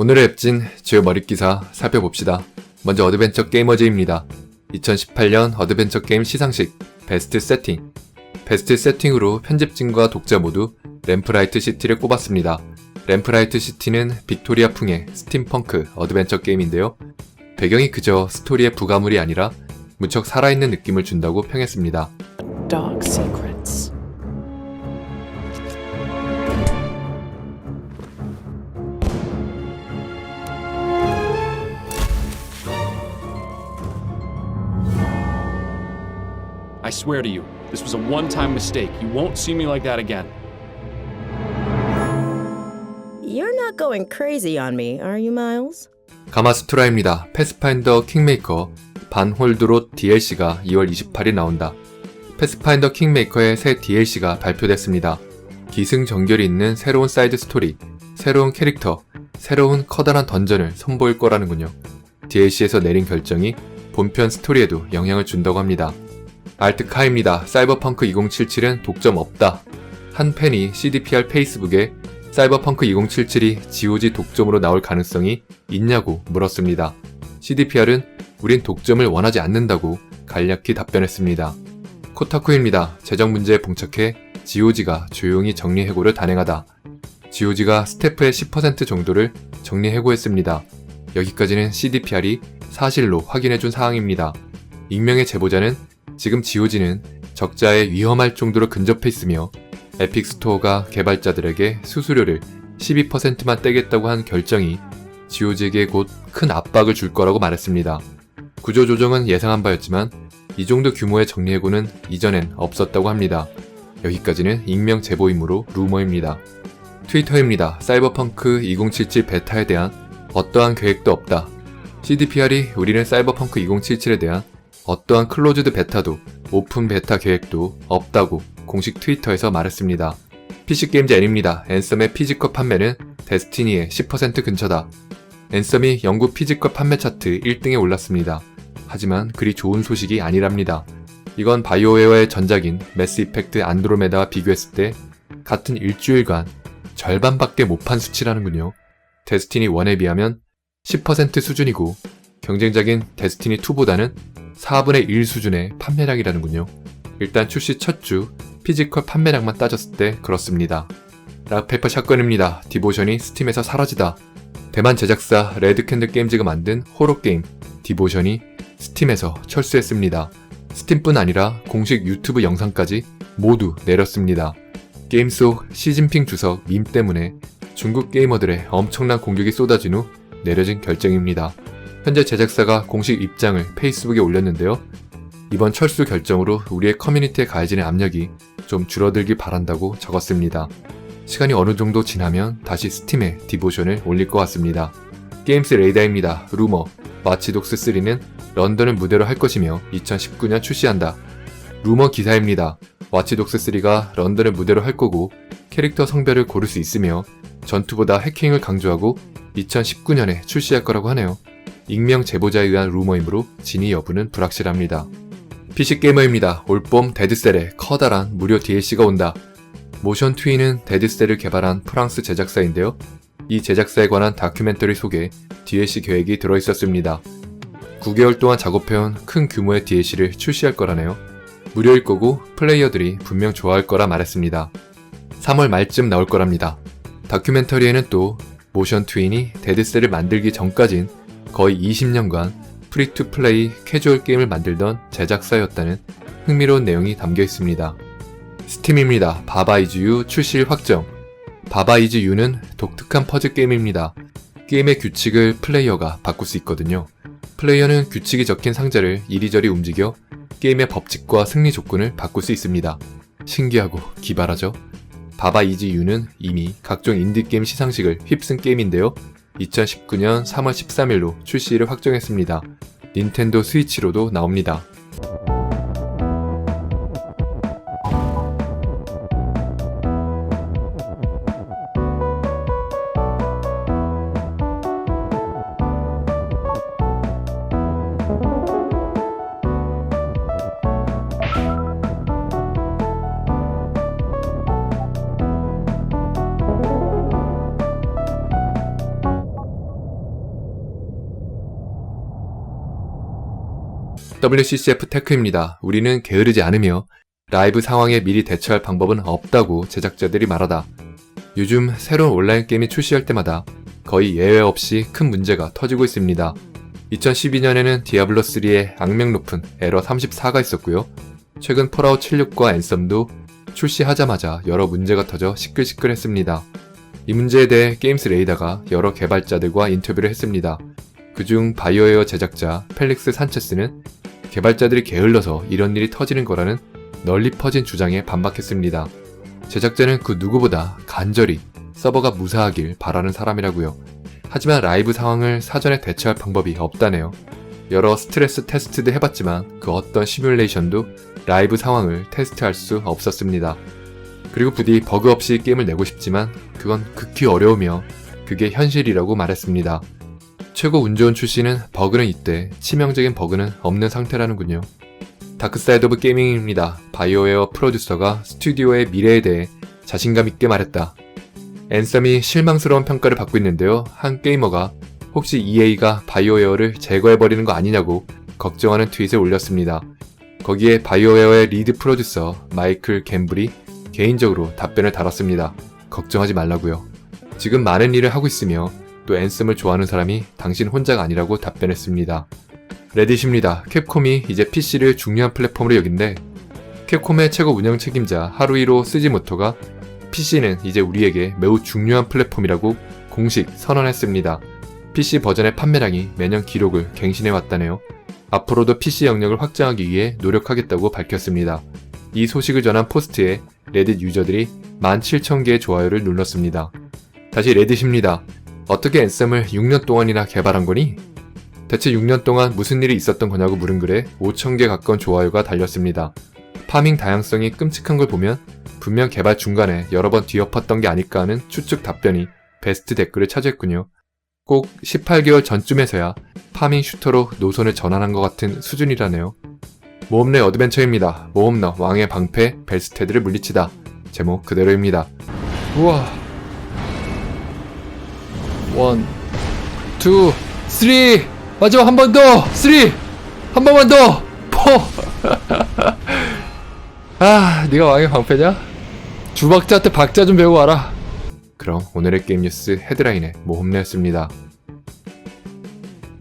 오늘의 앱진 주요 머릿기사 살펴봅시다. 먼저 어드벤처 게이머즈입니다. 2018년 어드벤처 게임 시상식 베스트 세팅 베스트 세팅으로 편집진과 독자 모두 램프라이트 시티를 꼽았습니다. 램프라이트 시티는 빅토리아 풍의 스팀펑크 어드벤처 게임인데요. 배경이 그저 스토리의 부가물이 아니라 무척 살아있는 느낌을 준다고 평했습니다. I swear to you, this was a one time mistake. You won't see me like that again. You're not going crazy on me, are you, Miles? 가마스투라입니다. 패스파인더 킹메이커 반홀드롯 DLC가 2월 28일 나온다. 패스파인더 킹메이커의 새 DLC가 발표됐습니다. 기승전결이 있는 새로운 사이드 스토리, 새로운 캐릭터, 새로운 커다란 던전을 선보일 거라는군요. DLC에서 내린 결정이 본편 스토리에도 영향을 준다고 합니다. 알트카입니다. 사이버펑크 2077은 독점 없다. 한 팬이 CDPR 페이스북에 사이버펑크 2077이 GOG 독점으로 나올 가능성이 있냐고 물었습니다. CDPR은 우린 독점을 원하지 않는다고 간략히 답변했습니다. 코타쿠입니다. 재정 문제에 봉착해 GOG가 조용히 정리 해고를 단행하다. GOG가 스태프의 10% 정도를 정리 해고했습니다. 여기까지는 CDPR이 사실로 확인해준 사항입니다. 익명의 제보자는 지금 GOG는 적자에 위험할 정도로 근접해 있으며 에픽 스토어가 개발자들에게 수수료를 12%만 떼겠다고 한 결정이 GOG에게 곧 큰 압박을 줄 거라고 말했습니다. 구조조정은 예상한 바였지만 이 정도 규모의 정리해고는 이전엔 없었다고 합니다. 여기까지는 익명 제보이므로 루머입니다. 트위터입니다. 사이버펑크 2077 베타에 대한 어떠한 계획도 없다. CDPR이 우리는 사이버펑크 2077에 대한 어떠한 클로즈드 베타도 오픈 베타 계획도 없다고 공식 트위터에서 말했습니다. PC게임즈 N입니다. 앤썸의 피지컬 판매는 데스티니의 10% 근처다. 앤썸이 영국 피지컬 판매 차트 1등에 올랐습니다. 하지만 그리 좋은 소식이 아니랍니다. 이건 바이오웨어의 전작인 매스 이펙트 안드로메다와 비교했을 때 같은 일주일간 절반밖에 못 판 수치라는군요. 데스티니 1에 비하면 10% 수준이고 경쟁작인 데스티니 2보다는 4분의 1 수준의 판매량이라는군요. 일단 출시 첫 주 피지컬 판매량만 따졌을 때 그렇습니다. 락페퍼 샷건입니다. 디보션이 스팀에서 사라지다. 대만 제작사 레드캔들 게임즈가 만든 호러 게임 디보션이 스팀에서 철수했습니다. 스팀뿐 아니라 공식 유튜브 영상까지 모두 내렸습니다. 게임 속 시진핑 주석 밈 때문에 중국 게이머들의 엄청난 공격이 쏟아진 후 내려진 결정입니다. 현재 제작사가 공식 입장을 페이스북에 올렸는데요. 이번 철수 결정으로 우리의 커뮤니티에 가해지는 압력이 좀 줄어들길 바란다고 적었습니다. 시간이 어느 정도 지나면 다시 스팀에 디보션을 올릴 것 같습니다. 게임스 레이다입니다. 루머, 마치독스 3는 런던을 무대로 할 것이며 2019년 출시한다. 루머 기사입니다. 와치독스 3가 런던을 무대로 할 거고 캐릭터 성별을 고를 수 있으며 전투보다 해킹을 강조하고 2019년에 출시할 거라고 하네요. 익명 제보자에 의한 루머이므로 진위 여부는 불확실합니다. PC게이머입니다. 올봄 데드셀에 커다란 무료 DLC가 온다. 모션 트위는 데드셀을 개발한 프랑스 제작사인데요. 이 제작사에 관한 다큐멘터리 속에 DLC 계획이 들어있었습니다. 9개월 동안 작업해온 큰 규모의 DLC를 출시할 거라네요. 무료일 거고 플레이어들이 분명 좋아할 거라 말했습니다. 3월 말쯤 나올 거랍니다. 다큐멘터리에는 또 모션 트윈이 데드셀을 만들기 전까진 거의 20년간 프리투 플레이 캐주얼 게임을 만들던 제작사였다는 흥미로운 내용이 담겨 있습니다. 스팀입니다. 바바이즈유 출시일 확정. 바바이즈유는 독특한 퍼즐 게임입니다. 게임의 규칙을 플레이어가 바꿀 수 있거든요. 플레이어는 규칙이 적힌 상자를 이리저리 움직여 게임의 법칙과 승리 조건을 바꿀 수 있습니다. 신기하고 기발하죠? 바바이즈유는 이미 각종 인디게임 시상식을 휩쓴 게임인데요. 2019년 3월 13일로 출시를 확정했습니다. 닌텐도 스위치로도 나옵니다. WCCF 테크입니다. 우리는 게으르지 않으며 라이브 상황에 미리 대처할 방법은 없다고 제작자들이 말하다. 요즘 새로운 온라인 게임이 출시할 때마다 거의 예외 없이 큰 문제가 터지고 있습니다. 2012년에는 디아블로3의 악명 높은 에러 34가 있었고요. 최근 폴아웃 76과 앤썸도 출시하자마자 여러 문제가 터져 시끌시끌했습니다. 이 문제에 대해 게임스 레이더가 여러 개발자들과 인터뷰를 했습니다. 그중 바이오웨어 제작자 펠릭스 산체스는 개발자들이 게을러서 이런 일이 터지는 거라는 널리 퍼진 주장에 반박했습니다. 제작자는 그 누구보다 간절히 서버가 무사하길 바라는 사람이라고요. 하지만 라이브 상황을 사전에 대처할 방법이 없다네요. 여러 스트레스 테스트도 해봤지만 그 어떤 시뮬레이션도 라이브 상황을 테스트할 수 없었습니다. 그리고 부디 버그 없이 게임을 내고 싶지만 그건 극히 어려우며 그게 현실이라고 말했습니다. 최고 운 좋은 출시는 버그는 있대 치명적인 버그는 없는 상태라는군요. 다크사이드 오브 게이밍입니다. 바이오웨어 프로듀서가 스튜디오의 미래에 대해 자신감 있게 말했다. 앤썸이 실망스러운 평가를 받고 있는데요. 한 게이머가 혹시 EA가 바이오웨어를 제거해버리는 거 아니냐고 걱정하는 트윗을 올렸습니다. 거기에 바이오웨어의 리드 프로듀서 마이클 갬블이 개인적으로 답변을 달았습니다. 걱정하지 말라고요. 지금 많은 일을 하고 있으며 또 앤썸을 좋아하는 사람이 당신 혼자가 아니라고 답변했습니다. 레딧입니다. 캡콤이 이제 PC를 중요한 플랫폼으로 여긴데 캡콤의 최고 운영 책임자 하루이로 스지모토가 PC는 이제 우리에게 매우 중요한 플랫폼이라고 공식 선언했습니다. PC 버전의 판매량이 매년 기록을 갱신해 왔다네요. 앞으로도 PC 영역을 확장하기 위해 노력하겠다고 밝혔습니다. 이 소식을 전한 포스트에 레딧 유저들이 17,000개의 좋아요를 눌렀습니다. 다시 레딧입니다. 어떻게 앤썸을 6년 동안이나 개발한 거니? 대체 6년 동안 무슨 일이 있었던 거냐고 물은 글에 5,000개 가까운 좋아요가 달렸습니다. 파밍 다양성이 끔찍한 걸 보면 분명 개발 중간에 여러 번 뒤엎었던 게 아닐까 하는 추측 답변이 베스트 댓글을 차지했군요. 꼭 18개월 전쯤에서야 파밍 슈터로 노선을 전환한 것 같은 수준이라네요. 모험 내 어드벤처입니다. 모험너 왕의 방패 벨스테드를 물리치다. 제목 그대로입니다. 우와. 원, 투, 쓰리. 마지막 한 번 더. 쓰리. 한 번만 더. 포. 아, 네가 왕의 방패냐? 주박자한테 박자 좀 배우고 와라. 그럼 오늘의 게임 뉴스 헤드라인의 모험내였습니다.